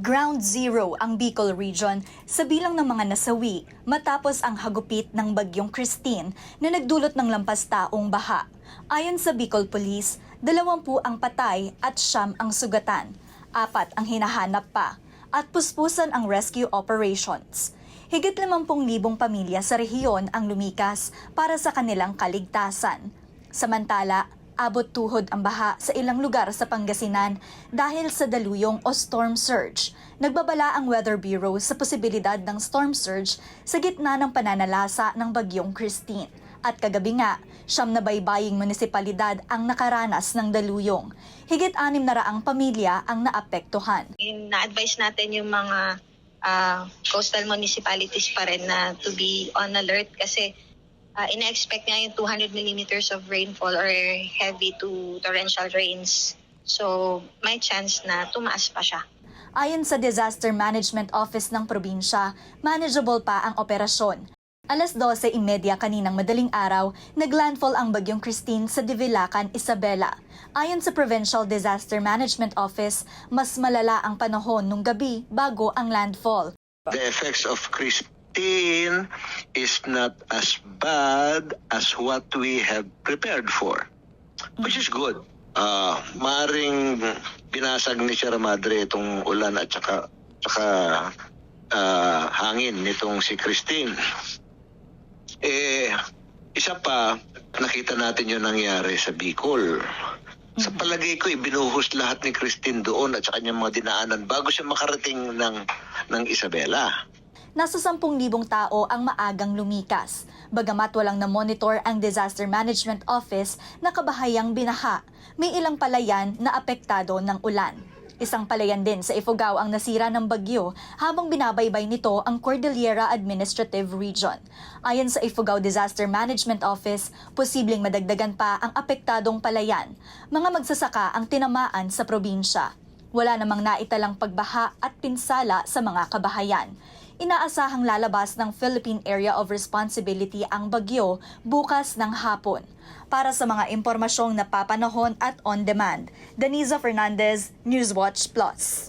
Ground Zero ang Bicol Region sa bilang ng mga nasawi matapos ang hagupit ng bagyong Christine na nagdulot ng lampas taong baha. Ayon sa Bicol Police, dalawampu ang patay at siyam ang sugatan. Apat ang hinahanap pa at puspusan ang rescue operations. Higit 50,000 pamilya sa rehiyon ang lumikas para sa kanilang kaligtasan. Samantala, abot tuhod ang baha sa ilang lugar sa Pangasinan dahil sa daluyong o storm surge. Nagbabala ang Weather Bureau sa posibilidad ng storm surge sa gitna ng pananalasa ng bagyong Christine. At kagabi nga, siyam na baybaying munisipalidad ang nakaranas ng daluyong. Higit anim na raang pamilya ang naapektuhan. Na-advise natin yung mga ah, coastal municipalities pa rin na to be on alert kasi uh, ina-expect nga yung 200 millimeters of rainfall or heavy to torrential rains. So, may chance na tumaas pa siya. Ayon sa Disaster Management Office ng probinsya, manageable pa ang operasyon. Alas 12.30 kaninang madaling araw, naglandfall ang bagyong Christine sa Divilacan, Isabela. Ayon sa Provincial Disaster Management Office, mas malala ang panahon nung gabi bago ang landfall. the effects of Christine is not as bad as what we have prepared for, which is good. Ah, maring binasag ni Sierra Madre itong ulan at saka, saka ah, hangin nitong si Christine. Eh, isa pa, nakita natin yung nangyari sa Bicol. Sa palagay ko, ibinuhos lahat ni Christine doon at sa kanyang mga dinaanan bago siya makarating ng, ng Isabela. Nasa 10,000 tao ang maagang lumikas. Bagamat walang na-monitor ang Disaster Management Office na kabahayang binaha, may ilang palayan na apektado ng ulan. Isang palayan din sa Ifugao ang nasira ng bagyo habang binabaybay nito ang Cordillera Administrative Region. Ayon sa Ifugao Disaster Management Office, posibleng madagdagan pa ang apektadong palayan. Mga magsasaka ang tinamaan sa probinsya. Wala namang naitalang pagbaha at pinsala sa mga kabahayan. Inaasahang lalabas ng Philippine Area of Responsibility ang bagyo bukas ng hapon. Para sa mga impormasyong napapanahon at on demand, Deniza Fernandez, Newswatch Plus.